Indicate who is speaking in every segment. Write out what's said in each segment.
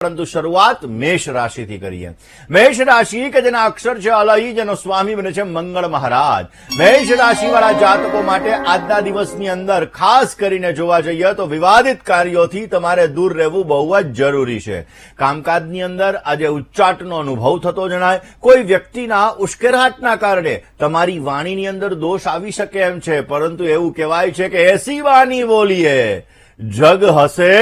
Speaker 1: પરંતુ શરૂઆત મેષ રાશિથી કરીએ. મેષ રાશિ કે જેના અક્ષર છે, અલહી જેનો સ્વામી બને છે મંગળ મહારાજ. મેષ રાશિવાળા જાતકો માટે આજના દિવસની અંદર ખાસ કરીને જોવા જઈએ તો વિવાદિત કાર્યોથી તમારે દૂર રહેવું બહુ જ જરૂરી છે. કામકાજની અંદર આજે ઉચ્ચાટનો અનુભવ થતો જણાય. કોઈ વ્યક્તિના ઉશ્કેરાટના કારણે તમારી વાણીની અંદર દોષ આવી શકે એમ છે, પરંતુ એવું કહેવાય છે કે એસી વાણી બોલીએ, જગ હસે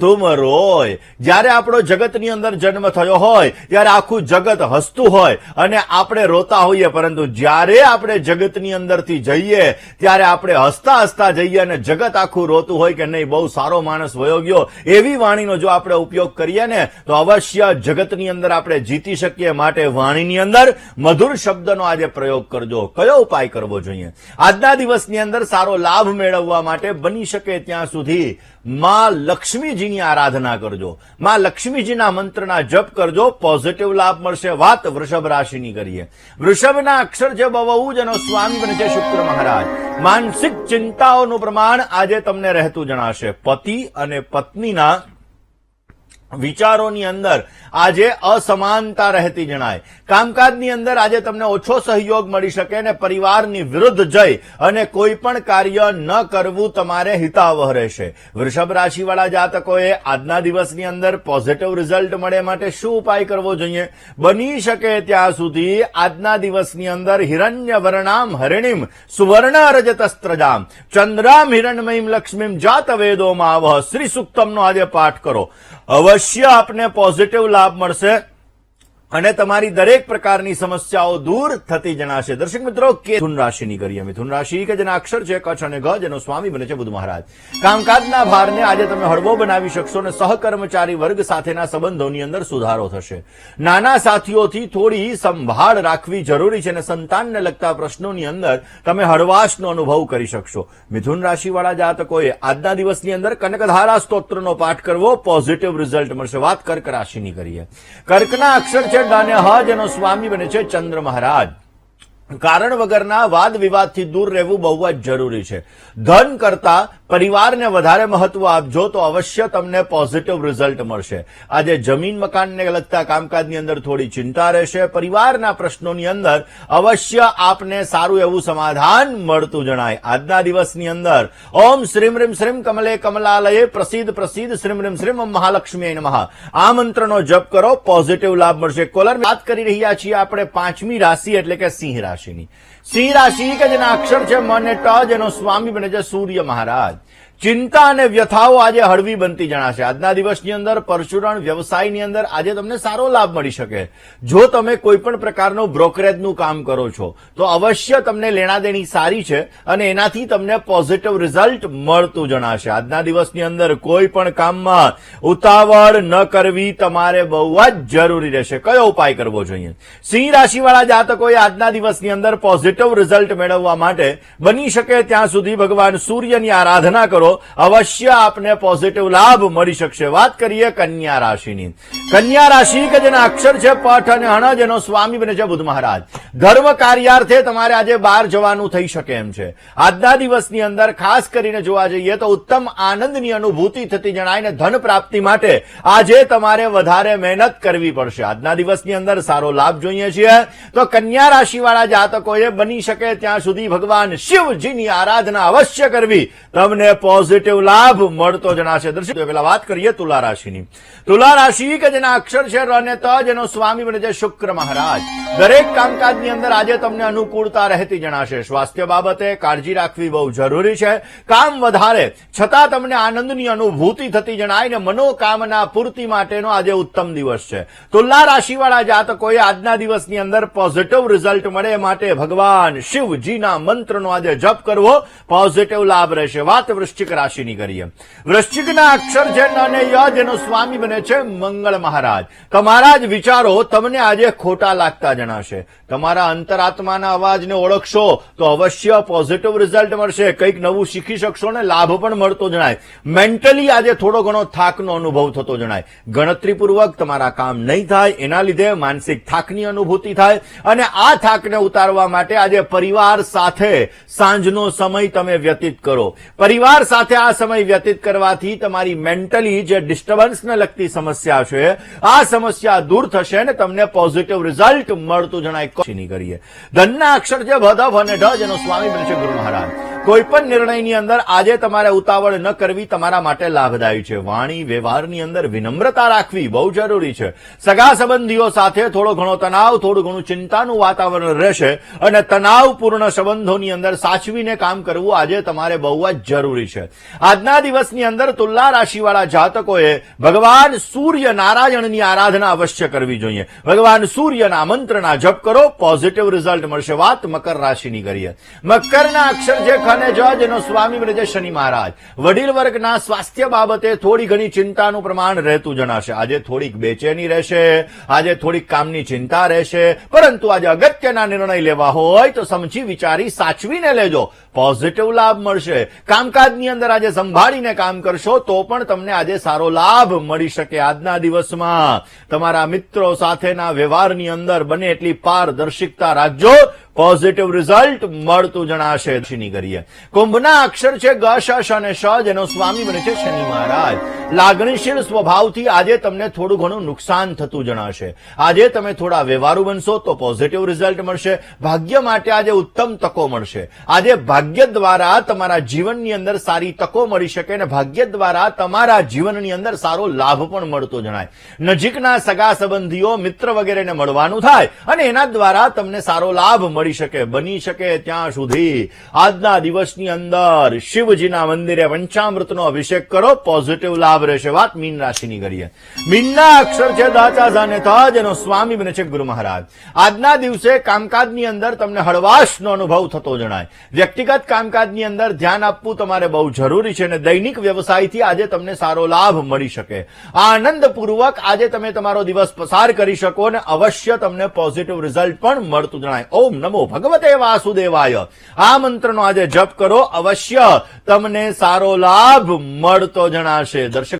Speaker 1: તુમ રોય. જ્યારે આપણો જગતની અંદર જન્મ થયો હોય, ત્યારે આખું જગત હસતું હોય અને આપણે રોતા હોઈએ, પરંતુ જ્યારે આપણે જગતની અંદરથી જઈએ, ત્યારે આપણે હસતા હસતા જઈએ અને જગત આખું રોતું હોય કે નહીં, બહુ સારો માણસ વયો ગયો, એવી વાણીનો જો આપણે ઉપયોગ કરીએ ને, તો અવશ્ય જગતની અંદર આપણે જીતી શકીએ માટે વાણીની અંદર મધુર શબ્દનો આજે પ્રયોગ કરજો. કયો ઉપાય કરવો જોઈએ? આજના દિવસની અંદર સારો લાભ મેળવવા માટે બની શકે ત્યાં સુધી માં લક્ષ્મીજીની આરાધના કરજો. માં લક્ષ્મીજીના મંત્રના જપ કરજો. પોઝિટિવ લાભ મળશે. વાત વૃષભ રાશિની કરીએ. વૃષભના અક્ષર છે બહુ એનો સ્વામી બને છે શુક્ર મહારાજ. માનસિક ચિંતાઓનું પ્રમાણ આજે તમને રહેતું જણાશે. પતિ અને પત્નીના વિચારોની અંદર આજે અસમાનતા રહેતી જણાય. કામકાજની અંદર આજે તમને ઓછો સહયોગ મળી શકે અને પરિવારની વિરુદ્ધ જઈ અને કોઈ પણ કાર્ય ન કરવું તમારે હિતાવહ રહેશે. વૃષભ રાશિવાળા જાતકોએ આજના દિવસની અંદર પોઝિટિવ રિઝલ્ટ મળે માટે શું ઉપાય કરવો જોઈએ? બની શકે ત્યાં સુધી આજના દિવસની અંદર હિરણ્ય વર્ણામ હરિણીમ સુવર્ણ રજતસ્ત્રજામ ચંદ્રામ હિરણમયીમ લક્ષ્મીમ જાત વેદોમાં આવહ શ્રી સુક્તમનો આજે પાઠ કરો. અવશ્ય આપને પોઝિટિવ લાભ મળશે. અને તમારી દરેક પ્રકારની સમસ્યાઓ દૂર થતી જણાશે. દર્શક મિત્રો, કે મિથુન રાશિની કરીએ મિથુન રાશિ કે જેના અક્ષર છે, કચ્છ અને ગજ એનો સ્વામી બને છે બુધ મહારાજ. કામકાજના ભારને આજે તમે હળવો બનાવી શકશો અને સહકર્મચારી વર્ગ સાથેના સંબંધોની અંદર સુધારો થશે. નાના સાથીઓથી થોડી સંભાળ રાખવી જરૂરી છે અને સંતાનને લગતા પ્રશ્નોની અંદર તમે હળવાશનો અનુભવ કરી શકશો. મિથુન રાશિવાળા જાતકોએ આજના દિવસની અંદર કનકધારા સ્તોત્રનો પાઠ કરવો પોઝિટિવ રિઝલ્ટ મળશે. વાત કર્ક રાશિની કરીએ. કર્કના અક્ષર છે હ જેનો સ્વામી બને છે ચંદ્ર મહારાજ. કારણ વગરના વાદ વિવાદથી દૂર રહેવું બહુ જ જરૂરી છે. ધન કરતા પરિવારને વધારે મહત્વ આપજો તો અવશ્ય તમને પોઝિટિવ રિઝલ્ટ મળશે. આજે જમીન મકાનને લગતા કામકાજની અંદર થોડી ચિંતા રહેશે. પરિવારના પ્રશ્નોની અંદર અવશ્ય આપને સારું એવું સમાધાન મળતું જણાય. આજના દિવસની અંદર ઓમ શ્રીમ રીમ શ્રીમ કમલે કમલાલયે પ્રસિદ્ધ પ્રસિદ્ધ શ્રીમ રીમ શ્રીમ મહાલક્ષ્મી નમઃ. આ મંત્રનો જપ કરો પોઝિટિવ લાભ મળશે. કોલર વાત કરી રહ્યા છીએ આપણે પાંચમી રાશિ એટલે કે સિંહ રાશિની. સિંહ રાશિ કે જેના અક્ષર છે મન અને ટ જેનો સ્વામી બને છે સૂર્ય મહારાજ. ચિંતા અને વ્યથાઓ આજે હળવી બનતી જણાશે. આજના દિવસની અંદર પરચુરણ વ્યવસાયની અંદર આજે તમને સારો લાભ મળી શકે. જો તમે કોઈ પણ પ્રકારનું બ્રોકરેજનું કામ કરો છો, તો અવશ્ય તમને લેણાદેણી સારી છે અને એનાથી તમને પોઝિટિવ રિઝલ્ટ મળતું જણાશે. આજના દિવસની અંદર કોઈ પણ કામમાં ઉતાવળ ન કરવી તમારે બહુ જ જરૂરી રહેશે. કયો ઉપાય કરવો જોઈએ? સિંહ રાશિવાળા જાતકોએ આજના દિવસની અંદર પોઝિટિવ રિઝલ્ટ મેળવવા માટે બની શકે ત્યાં સુધી ભગવાન સૂર્યની આરાધના કરો. અવશ્ય આપને પોઝિટિવ લાભ મળી શકશે. વાત કરીએ કન્યા રાશિની. કન્યા રાશિ કે જેના અક્ષર છે પઠ અને હણ, જેનો સ્વામી બને છે બુધ મહારાજ. ધર્મ કાર્યાર્થે તમારે આજે બહાર જવાનું થઈ શકે એમ છે. આજના દિવસની અંદર ખાસ કરીને જોવા જઈએ તો ઉત્તમ આનંદની અનુભૂતિ થતી જણાય ને ધન પ્રાપ્તિ માટે આજે તમારે વધારે મહેનત કરવી પડશે. આજના દિવસની અંદર સારો લાભ જોઈએ છીએ. તો કન્યા રાશિવાળા જાતકોએ બની શકે ત્યાં સુધી ભગવાન શિવજીની આરાધના અવશ્ય કરવી. તમને પોઝિટિવ લાભ મળતો જણાશે. દર્શક પેલા વાત કરીએ તુલા રાશિની. તુલા રાશિ કે જેના અક્ષર છે ર ત, જેનો સ્વામી બને છે શુક્ર મહારાજ. દરેક કામકાજની અંદર આજે તમને અનુકૂળતા રહેતી જણાશે. સ્વાસ્થ્ય બાબતે કાળજી રાખવી બહુ જરૂરી છે. કામ વધારે. છતાં તમને આનંદની અનુભૂતિ થતી જણાય ને મનોકામના પૂર્તિ માટેનો આજે ઉત્તમ દિવસ છે. તુલા રાશિવાળા જાતકોએ આજના દિવસની અંદર પોઝિટિવ રિઝલ્ટ મળે માટે ભગવાન શિવજીના મંત્રનો આજે જપ કરવો પોઝિટિવ લાભ રહેશે. વાત વૃશ્ચિક રાશિની કરીએ. વૃશ્ચિકના અક્ષર અને ય જેનો સ્વામી બને છે મંગળ મહારાજ. તમારા જ વિચારો તમને આજે ખોટા લાગતા જણાશે. તમારા અંતરાત્માના અવાજને ઓળખશો તો અવશ્ય પોઝિટિવ રિઝલ્ટ મળશે. કંઈક નવું શીખી શકશો ને લાભ પણ મળતો જણાય. મેન્ટલી આજે થોડો ઘણો થાકનો અનુભવ થતો જણાય. ગણતરીપૂર્વક તમારા કામ નહીં થાય, એના લીધે માનસિક થાકની અનુભૂતિ થાય અને આ થાકને ઉતારવા માટે આજે પરિવાર સાથે સાંજનો સમય તમે વ્યતીત કરો. પરિવાર સાથે આ સમય વ્યતીત કરવાથી તમારી મેન્ટલી જે ડિસ્ટર્બન્સને લગતી સમસ્યા છે, આ સમસ્યા દૂર થશે ને તમને પોઝિટિવ રિઝલ્ટ મળતું જણાય. કરીએ. ધનના અક્ષર છે ભદભ અને ઢ જેનો સ્વામી બને છે ગુરુ મહારાજ. કોઈ પણ નિર્ણયની અંદર આજે તમારે ઉતાવળ ન કરવી તમારા માટે લાભદાયી છે. વાણી વ્યવહારની અંદર વિનમ્રતા રાખવી બહુ જરૂરી છે. સગા સંબંધીઓ સાથે થોડો ઘણો તણાવ, થોડું ઘણું ચિંતાનું વાતાવરણ રહેશે અને તણાવપૂર્ણ સંબંધોની અંદર સાચવીને કામ કરવું આજે તમારે બહુ જ જરૂરી છે. આજના દિવસની અંદર તુલા રાશિવાળા જાતકોએ ભગવાન સૂર્ય નારાયણની આરાધના અવશ્ય કરવી જોઈએ. ભગવાન સૂર્યના મંત્રના જપ કરો પોઝિટિવ રિઝલ્ટ મળશે. વાત મકર રાશિની કરીએ. મકરના અક્ષર જે ખને જ જેનો સ્વામી બને શનિ મહારાજ. વડીલ વર્ગના સ્વાસ્થ્ય બાબતે થોડી ઘણી ચિંતાનું પ્રમાણ રહેતું જણાશે. આજે થોડીક બેચેની રહેશે, આજે થોડીક કામની ચિંતા રહેશે, પરંતુ આજે અગત્યના નિર્ણય લેવા હોય તો સમજી વિચારી સાચવીને લેજો. પોઝિટિવ લાભ મળશે. કામકાજની અંદર આજે સંભાળીને કામ કરશો તો પણ તમને આજે સારો લાભ મળી શકે આજના દિવસમાં. તમારા મિત્રો સાથેના વ્યવહારની અંદર બને એટલી પારદર્શિકતા રાખજો. પોઝિટિવ રિઝલ્ટ મળતું જણાશે શનિ કરીએ કુંભના અક્ષર છે ગ, શ અને શ, જેનો સ્વામી બને છે શનિ મહારાજ. લાગણીશીલ સ્વભાવથી આજે તમને થોડું ઘણું નુકસાન થતું જણાશે. આજે તમે થોડા વ્યવહારુ બનશો તો પોઝિટિવ રિઝલ્ટ મળશે. ભાગ્ય માટે આજે ઉત્તમ તકો મળશે. આજે ભાગ્ય દ્વારા તમારા જીવનની અંદર સારી તકો મળી શકે અને ભાગ્ય દ્વારા તમારા જીવનની અંદર સારો લાભ પણ મળતો જણાય. નજીકના સગા સંબંધીઓ, મિત્ર વગેરેને મળવાનું થાય અને એના દ્વારા તમને સારો લાભ મળી શકે, બની શકે ત્યાં સુધી. આજના દિવસની અંદર શિવજીના મંદિરે પંચામૃતનો અભિષેક કરો પોઝિટિવ લાભ રહેશે વાત મીન રાશિની કરીએ. મીનના અક્ષર છે દાચા જાને ત જેનો સ્વામી બને છે ગુરુ મહારાજ. આજના દિવસે કામકાજની અંદર તમને હળવાશનો અનુભવ થતો જણાય. વ્યક્તિગત કામકાજની અંદર ધ્યાન આપવું તમારે બહુ જરૂરી છે અને દૈનિક વ્યવસાયથી આજે તમને સારો લાભ મળી શકે. આનંદપૂર્વક આજે તમે તમારો દિવસ પસાર કરી શકો અને અવશ્ય તમને પોઝિટિવ રિઝલ્ટ પણ મળતું જણાય. ઓમ નમો ભગવતે વાસુદેવાય. આ મંત્રનો આજે જપ કરો અવશ્ય. તમને સારો લાભ મળતો જણાશે. દર્શક